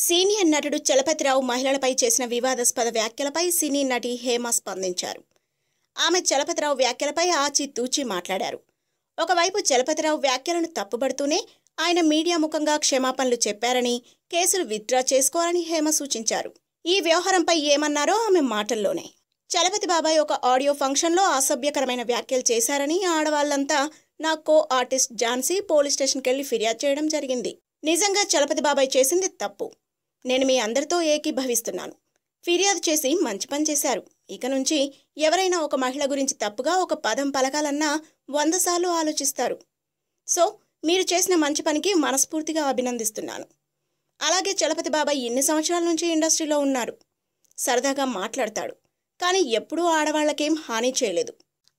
Senior నటుడు చలపతిరావు మహిళలపై చేసిన వివాదాస్పద వ్యాఖ్యలపై సినీ నటి హేమ స్పందించారు. ఆమె చలపతిరావు వ్యాఖ్యలపై ఆచితూచి మాట్లాడారు. ఒకవైపు చలపతిరావు వ్యాఖ్యలను తప్పుబడుతూనే ఆయన మీడియా ముఖంగా క్షమాపణలు చెప్పారని కేసులు విత్డ్రా చేసుకోవాలని హేమ సూచించారు. ఈ వ్యవహారంపై ఏమన్నారో ఆమె మాటల్లోనే. చలపతి బాబాయ్ ఒక ఆడియో ఫంక్షన్లో అసభ్యకరమైన వ్యాఖ్యలు చేశారని ఆడవాళ్ళంతా నా కో ఆర్టిస్ట్ ఝాన్సీ పోలీస్ స్టేషన్కెళ్ళి ఫిర్యాదు చేయడం జరిగింది. నిజంగా చలపతి బాబాయ్ చేసింది తప్పు. నేను మీ అందరితో ఏకీభవిస్తున్నాను. ఫిర్యాదు చేసి మంచి పని చేశారు. ఇక నుంచి ఎవరైనా ఒక మహిళ గురించి తప్పుగా ఒక పదం పలకాలన్నా వంద సార్లు ఆలోచిస్తారు. సో మీరు చేసిన మంచి పనికి మనస్ఫూర్తిగా అభినందిస్తున్నాను. అలాగే చలపతి బాబాయ్ ఇన్ని సంవత్సరాల నుంచి ఇండస్ట్రీలో ఉన్నారు. సరదాగా మాట్లాడతాడు. కానీ ఎప్పుడూ ఆడవాళ్ళకేం హాని చేయలేదు.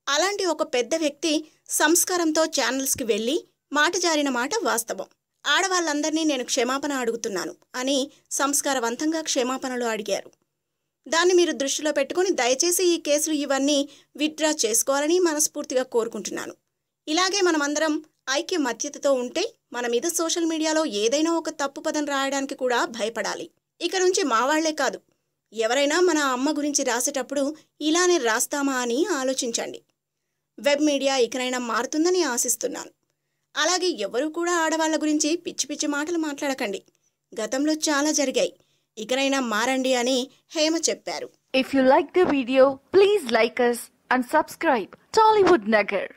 అలాంటి ఒక పెద్ద వ్యక్తి సంస్కారంతో ఛానల్స్కి వెళ్ళి మాట జారిన మాట వాస్తవం. ఆడవాళ్ళందరినీ నేను క్షమాపణ అడుగుతున్నాను అని సంస్కారవంతంగా క్షమాపణలు అడిగారు. దాన్ని మీరు దృష్టిలో పెట్టుకుని దయచేసి ఈ కేసులు ఇవన్నీ విత్డ్రా చేసుకోవాలని మనస్ఫూర్తిగా కోరుకుంటున్నాను. ఇలాగే మనమందరం ఐక్యమత్యతతో ఉంటే మన మీద సోషల్ మీడియాలో ఏదైనా ఒక తప్పు పదం రాయడానికి కూడా భయపడాలి. ఇక నుంచి మావాళ్ళే కాదు. ఎవరైనా మన అమ్మ గురించి రాసేటప్పుడు ఇలానే రాస్తామా అని ఆలోచించండి. వెబ్ మీడియా ఇకనైనా మారుతుందని ఆశిస్తున్నాను. అలాగే ఎవరు కూడా ఆడవాళ్ళ గురించి పిచ్చి పిచ్చి మాటలు మాట్లాడకండి. గతంలో చాలా జరిగాయి. ఇకనైనా మారండి అని హేమ చెప్పారు. If you like the video please like us and subscribe Tollywood Nagar